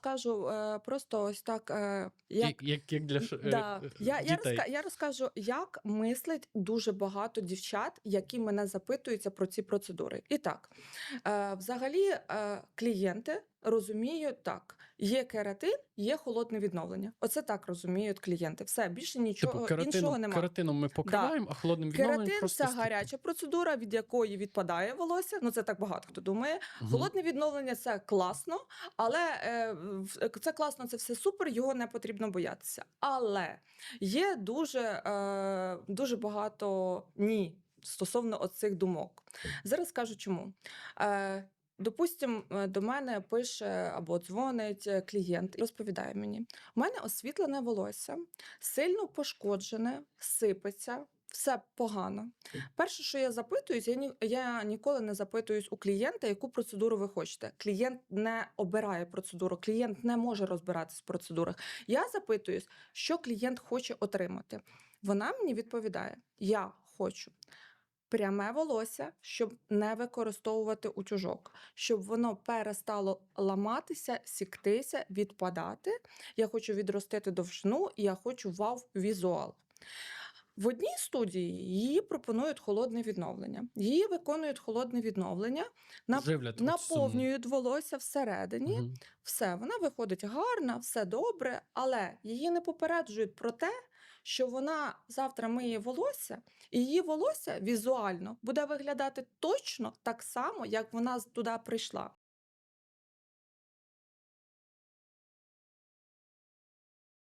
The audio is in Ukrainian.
розкажу е, просто ось так, е, як Як, як, для ш- е, Да. е, Я, я, розка... я розкажу, як мислить дуже багато дівчат, які мене запитуються про ці процедури. І так, е, взагалі, е, клієнти розуміють так: є кератин, є холодне відновлення. Оце так розуміють клієнти. Все більше нічого Типу, іншого немає. каротином ми покриваємо, а холодним відновленням Кератин просто це гаряча процедура, від якої відпадає волосся. Ну це так багато хто думає. Мгм. Холодне відновлення це класно, але е, це класно, це все супер, його не потрібно боятися. Але є дуже, е, дуже багато ні стосовно оцих думок. Зараз скажу чому. Е, Допустим, е, до мене пише або дзвонить е, клієнт і розповідає мені: у мене освітлене волосся, сильно пошкоджене, сипеться, все погано. Перше, що я запитуюсь, я, ні, я ніколи не запитуюсь у клієнта, яку процедуру ви хочете. Клієнт не обирає процедуру, клієнт не може розбиратись в процедурах. Я запитуюсь, що клієнт хоче отримати. Вона мені відповідає: Я хочу. Пряме волосся, щоб не використовувати утюжок, щоб воно перестало ламатися, сіктися, відпадати. Я хочу відростити довжину, і я хочу вау-візуал. В одній студії її пропонують холодне відновлення. Її виконують холодне відновлення, нап- Живлять наповнюють волосся всередині. Мгм. Все, вона виходить гарна, все добре, але її не попереджують про те, що вона завтра миє волосся, і її волосся візуально буде виглядати точно так само, як вона туди прийшла.